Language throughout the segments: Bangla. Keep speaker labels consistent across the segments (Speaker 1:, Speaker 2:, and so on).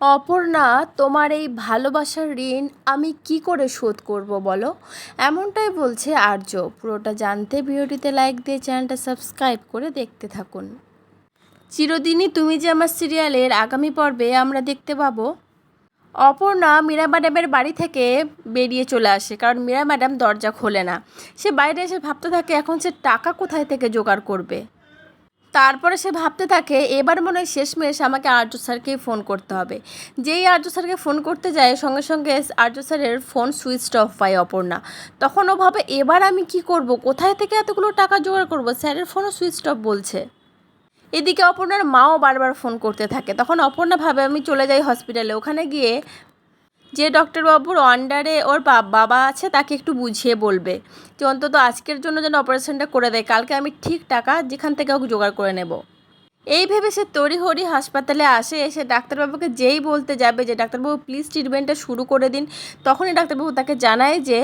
Speaker 1: অপর্ণা, তোমার এই ভালোবাসার ঋণ আমি কি করে শোধ করব বলো? এমনটাই বলছে আর্য। পুরোটা জানতে ভিডিওটিতে লাইক দিয়ে চ্যানেলটা সাবস্ক্রাইব করে দেখতে থাকুন। চিরদিনই তুমি যে আমার সিরিয়ালের আগামী পর্বে আমরা দেখতে পাবো। অপর্ণা মীরা ম্যাডামের বাড়ি থেকে বেরিয়ে চলে আসে, কারণ মীরা ম্যাডাম দরজা খোলে না। সে বাইরে এসে ভাবতে থাকে, এখন সে টাকা কোথায় থেকে জোগাড় করবে? তারপরে সে ভাবতে থাকে, এবার মনে হয় শেষমেশ আমাকে আর্য স্যারকেই ফোন করতে হবে। যেই আর্য স্যারকে ফোন করতে যায়, সঙ্গে সঙ্গে আর্য স্যারের ফোন সুইচ অফ পায় অপর্ণা। তখন ও ভাবে, এবার আমি কি করব? কোথায় থেকে এতগুলো টাকা জোগাড় করব? স্যারের ফোনও সুইচ অফ বলছে। এদিকে অপর্ণার মাও বারবার ফোন করতে থাকে। তখন অপর্ণা ভাবে, আমি চলে যাই হসপিটালে। ওখানে গিয়ে যে ডক্টরবাবুর আন্ডারে ওর বাবা আছে তাকে একটু বুঝিয়ে বলবে। যে অন্তত আজকের জন্য যেন অপারেশনটা করে দেয়, কালকে আমি ঠিক টাকা যেখান থেকে ওকে জোগাড় করে নেব। এই ভেবে সে তড়িহড়ি হাসপাতালে আসে, এসে ডাক্তারবাবুকে যেই বলতে যাবে যে, ডাক্তারবাবু প্লিজ ট্রিটমেন্টটা শুরু করে দিন। তখনই ডাক্তারবাবু তাকে জানায় যে,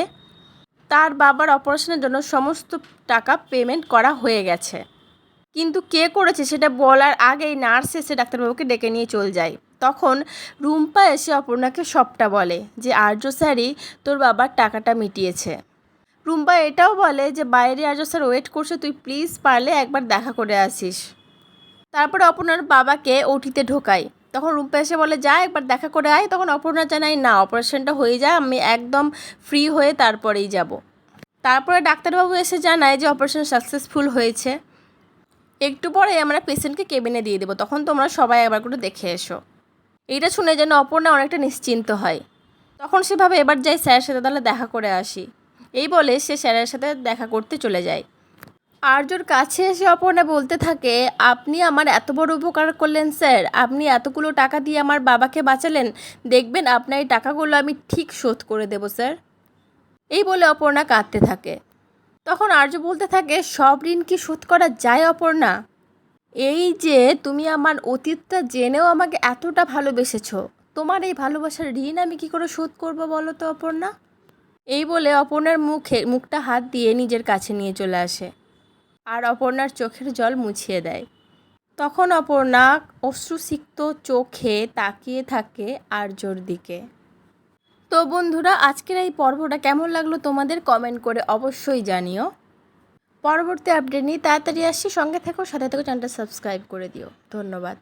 Speaker 1: তার বাবার অপারেশনের জন্য সমস্ত টাকা পেমেন্ট করা হয়ে গেছে। কিন্তু কে করেছে সেটা বলার আগেই নার্স এসে ডাক্তারবাবুকে ডেকে নিয়ে চলে যায়। তখন রুম্পা এসে অপর্ণাকে সবটা বলে যে, আর্য স্যারই তোর বাবার টাকাটা মিটিয়েছে। রুম্পা এটাও বলে যে, বাইরে আর্য স্যার ওয়েট করছে, তুই প্লিজ পারলে একবার দেখা করে আসিস। তারপরে অপর্ণার বাবাকে ওটিতে ঢোকাই তখন রুম্পা এসে বলে, যা, একবার দেখা করে আয়। তখন অপর্ণা জানাই না অপারেশনটা হয়ে যায় আমি একদম ফ্রি হয়ে তারপরেই যাব। তারপরে ডাক্তারবাবু এসে জানায় যে অপারেশন সাকসেসফুল হয়েছে। একটু পরে আমরা পেশেন্টকে কেবিনে দিয়ে দেবো। তখন তোমরা সবাই একবার করে দেখে এসো। এইটা শুনে যেন অপর্ণা অনেকটা নিশ্চিন্ত হয়। তখন সেভাবে এবার যাই স্যারের সাথে তাহলে দেখা করে আসি। এই বলে সে স্যারের সাথে দেখা করতে চলে যায়। আর্যর কাছে এসে অপর্ণা বলতে থাকে, আপনি আমার এত বড় উপকার করলেন স্যার। আপনি এতগুলো টাকা দিয়ে আমার বাবাকে বাঁচালেন। দেখবেন আপনার এই টাকাগুলো আমি ঠিক শোধ করে দেবো, স্যার। এই বলে অপর্ণা কাঁদতে থাকে। তখন আর্য বলতে থাকে, সব ঋণ কি শোধ করা যায় অপর্ণা? এই যে তুমি আমার অতীতটা জেনেও আমাকে এতটা ভালোবেসেছো, তোমার এই ভালোবাসার ঋণ আমি কি করে শোধ করব বলো তো অপর্ণা? এই বলে অপর্ণার মুখে, মুখটা হাত দিয়ে নিজের কাছে নিয়ে চলে আসে আর অপর্ণার চোখের জল মুছিয়ে দেয়। তখন অপর্ণা অশ্রুসিক্ত চোখে তাকিয়ে থাকে আর্যর দিকে। তো বন্ধুরা, আজকের এই পর্বটা কেমন লাগল তোমাদের কমেন্ট করে অবশ্যই জানিও। পরবর্তী আপডেট নিয়ে তাড়াতাড়ি আসছি। সঙ্গে থেকো সাথে থেকো চ্যানেলটা সাবস্ক্রাইব করে দিও। ধন্যবাদ।